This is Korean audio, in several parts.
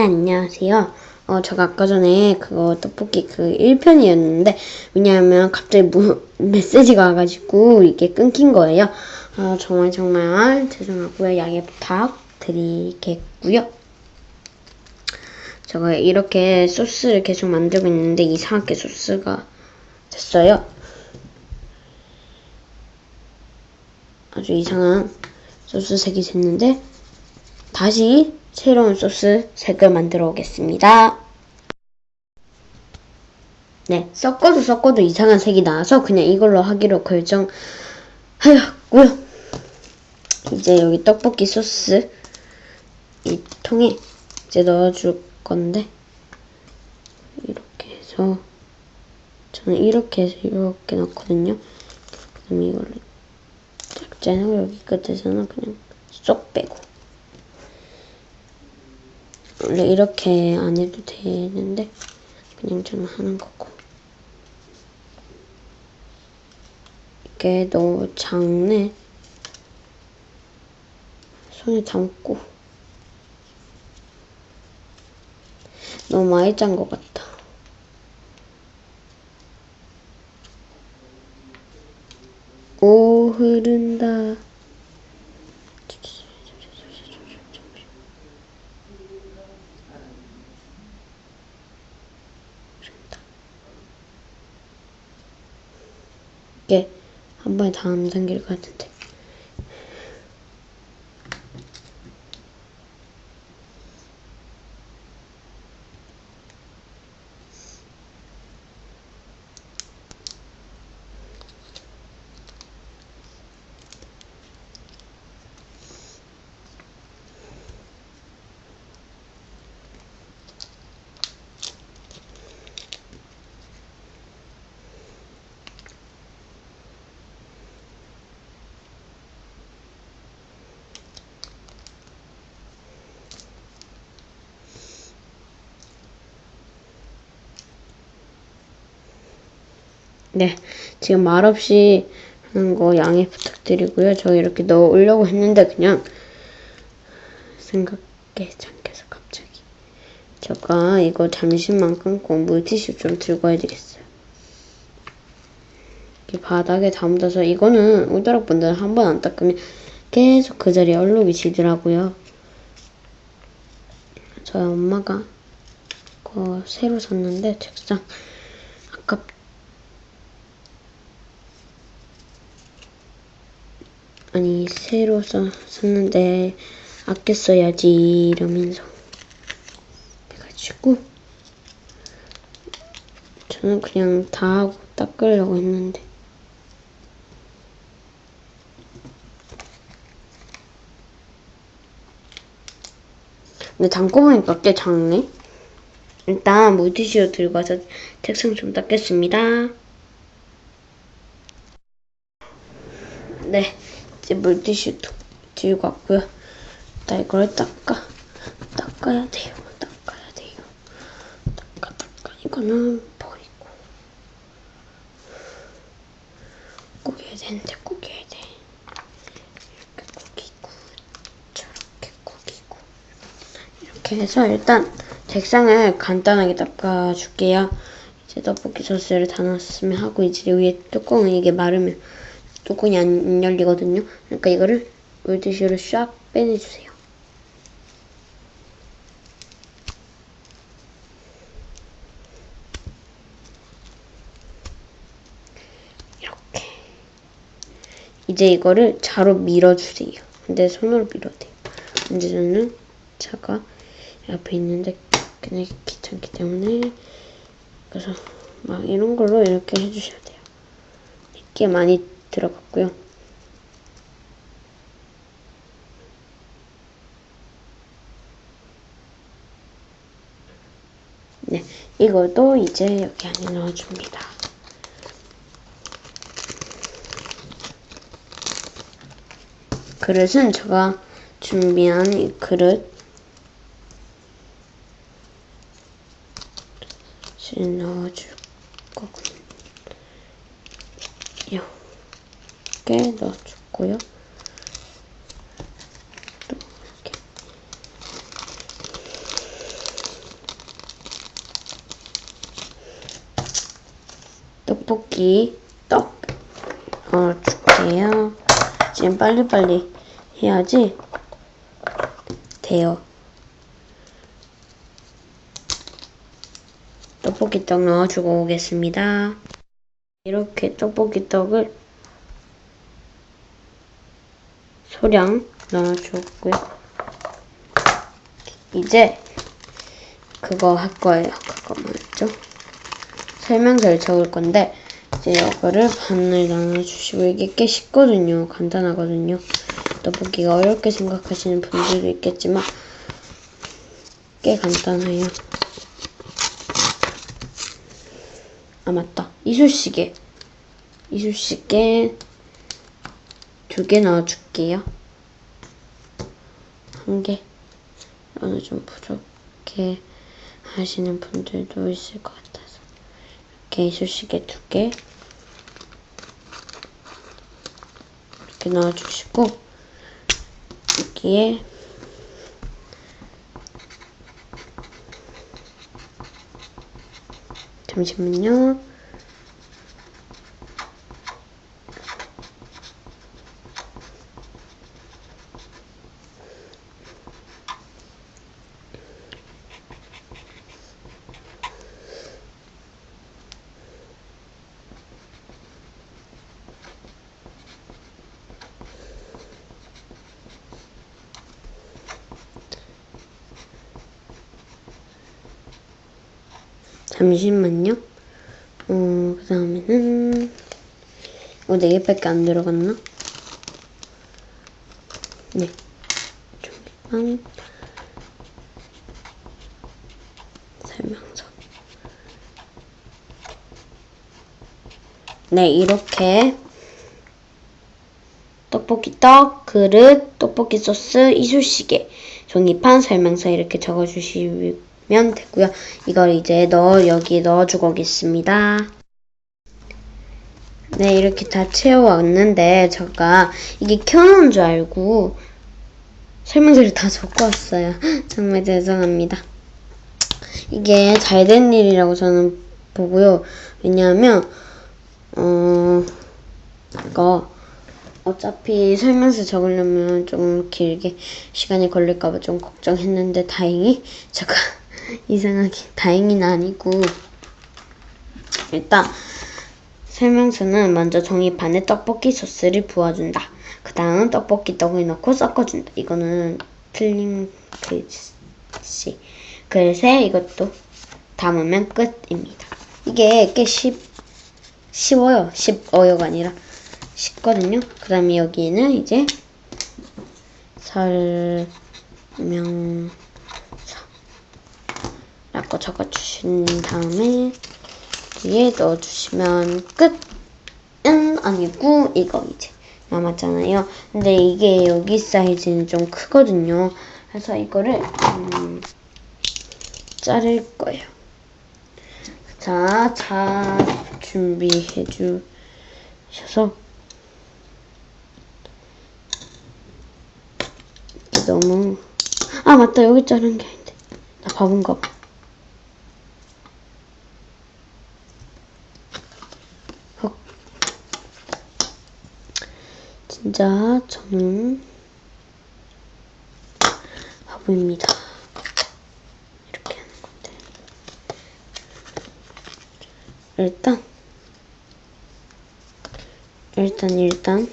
네, 안녕하세요. 어, 제가 아까 전에 그거 떡볶이 그 1편이었는데, 왜냐하면 갑자기 무, 메시지가 와가지고 이게 끊긴 거예요. 어, 정말 정말 죄송하고요. 양해 부탁드리겠고요. 제가 이렇게 소스를 계속 만들고 있는데 이상하게 소스가 됐어요. 아주 이상한 소스 색이 됐는데, 다시 새로운 소스 색을 만들어 오겠습니다. 네, 섞어도 섞어도 이상한 색이 나와서 그냥 이걸로 하기로 결정하였고요. 이제 여기 떡볶이 소스 이 통에 이제 넣어줄 건데 이렇게 해서 저는 이렇게 해서 이렇게 넣거든요. 그럼 이걸로 딱 짜고 여기 끝에서는 그냥 쏙 빼고 원래 이렇게 안 해도 되는데 그냥 저는 하는 거고. 이게 너무 작네. 손에 담고. 너무 많이 짠 것 같다 오 흐른다 이게 한 번에 다 안 당길 것 같은데. 네, 지금 말없이 하는 거 양해 부탁드리고요. 저 이렇게 넣어 오려고 했는데 그냥 생각에 잠겨서 갑자기. 제가 이거 잠시만 끊고 물티슈 좀 들고 와야 되겠어요. 이렇게 바닥에 다 묻어서 이거는 우다락 분들 한 번 안 닦으면 계속 그 자리에 얼룩이 지더라고요. 저희 엄마가 그거 새로 샀는데 책상 아깝 아니 새로 써, 샀는데 아껴 써야지 이러면서 해가지고 저는 그냥 다 하고 닦으려고 했는데. 근데 담고 보니까 꽤 작네. 일단 물티슈 들고 와서 책상 좀 닦겠습니다 네 이제 물티슈 도 들고 왔고요. 나 이걸 닦아 닦아야 돼요. 닦아야 돼요. 닦아 닦아 이거는 버리고 구겨야 되는데 구겨야 돼. 이렇게 구기고 저렇게 구기고 이렇게 해서 일단 책상을 간단하게 닦아줄게요. 이제 떡볶이 소스를 다 넣었으면 하고 이제 위에 뚜껑은 이게 마르면 뚜껑이 안 열리거든요. 그러니까 이거를 물티슈로 샥 빼내주세요. 이렇게. 이제 이거를 자로 밀어주세요. 근데 손으로 밀어야 돼요. 근데 저는 차가 옆에 있는데 그냥 귀찮기 때문에 그래서 막 이런 걸로 이렇게 해주셔야 돼요. 이게 많이 들어갔고요. 네, 이것도 이제 여기 안에 넣어줍니다. 그릇은 제가 준비한 이 그릇 넣어줄 거고요. 이렇게 넣어줬고요. 또 이렇게. 떡볶이 떡 넣어줄게요. 지금 빨리빨리 해야지 돼요. 떡볶이 떡 넣어주고 오겠습니다. 이렇게 떡볶이 떡을 소량 넣어줬고요. 이제 그거 할 거예요. 그거 뭐였죠? 설명서를 적을 건데 이제 이거를 반을 나눠주시고 이게 꽤 쉽거든요. 간단하거든요. 떡볶이가 어렵게 생각하시는 분들도 있겠지만 꽤 간단해요. 아 맞다. 이쑤시개. 이쑤시개 두 개 넣어줄게요. 한 개. 어느 좀 부족해 하시는 분들도 있을 것 같아서 이렇게 이쑤시개 두 개. 이렇게 넣어주시고 여기에 잠시만요. 잠시만요. 어, 그 다음에는, 어, 네 개밖에 안 들어갔나? 네. 종이랑 설명서. 네, 이렇게 떡볶이 떡, 그릇, 떡볶이 소스, 이쑤시개, 종이판, 설명서 이렇게 적어주시 면 되고요. 이걸 이제 넣어 여기 넣어주고 오겠습니다. 네, 이렇게 다 채워왔는데 제가 이게 켜놓은 줄 알고 설명서를 다 적고 왔어요. 정말 죄송합니다. 이게 잘 된 일이라고 저는 보고요. 왜냐하면 어 이거 어차피 설명서 적으려면 좀 길게 시간이 걸릴까봐 좀 걱정했는데 다행히 제가 이상하게 다행히는 아니고 일단 설명서는 먼저 종이판에 떡볶이 소스를 부어준다. 그 다음 떡볶이 떡을 넣고 섞어준다. 이거는 틀린 글씨. 글쎄 이것도 담으면 끝입니다. 이게 꽤 쉽, 쉬워요. 쉽어요가 아니라 쉽거든요. 그 다음에 여기에는 이제 설명서 라고 적어주신 다음에 뒤에 넣어주시면 끝은 아니고 이거 이제 남았잖아요. 근데 이게 여기 사이즈는 좀 크거든요. 그래서 이거를 음, 자를 거예요. 자, 자 준비해 주셔서 너무 아 맞다 여기 자른 게 아닌데 나 바본가 봐. 진짜 저는 바보입니다. 이렇게 하는 건데 일단 일단 일단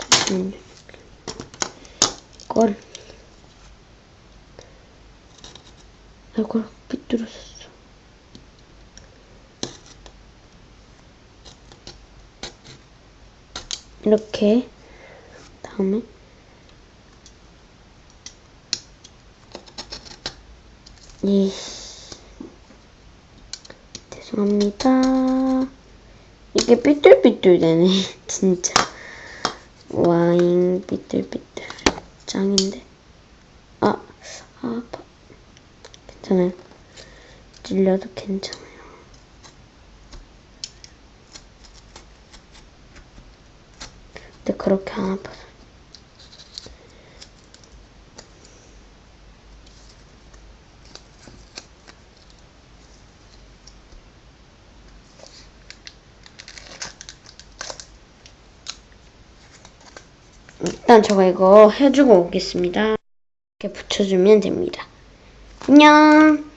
잠시만요. 이걸 이걸 삐뚤어졌어. 이렇게 다음에 이 죄송합니다. 이게 삐뚤삐뚤 되네 진짜. 와인 삐뚤삐뚤. 짱인데. 아, 아 아파. 괜찮아요. 찔려도 괜찮아요 그렇게 안 아파서. 일단 제가 이거 해주고 오겠습니다. 이렇게 붙여주면 됩니다. 안녕!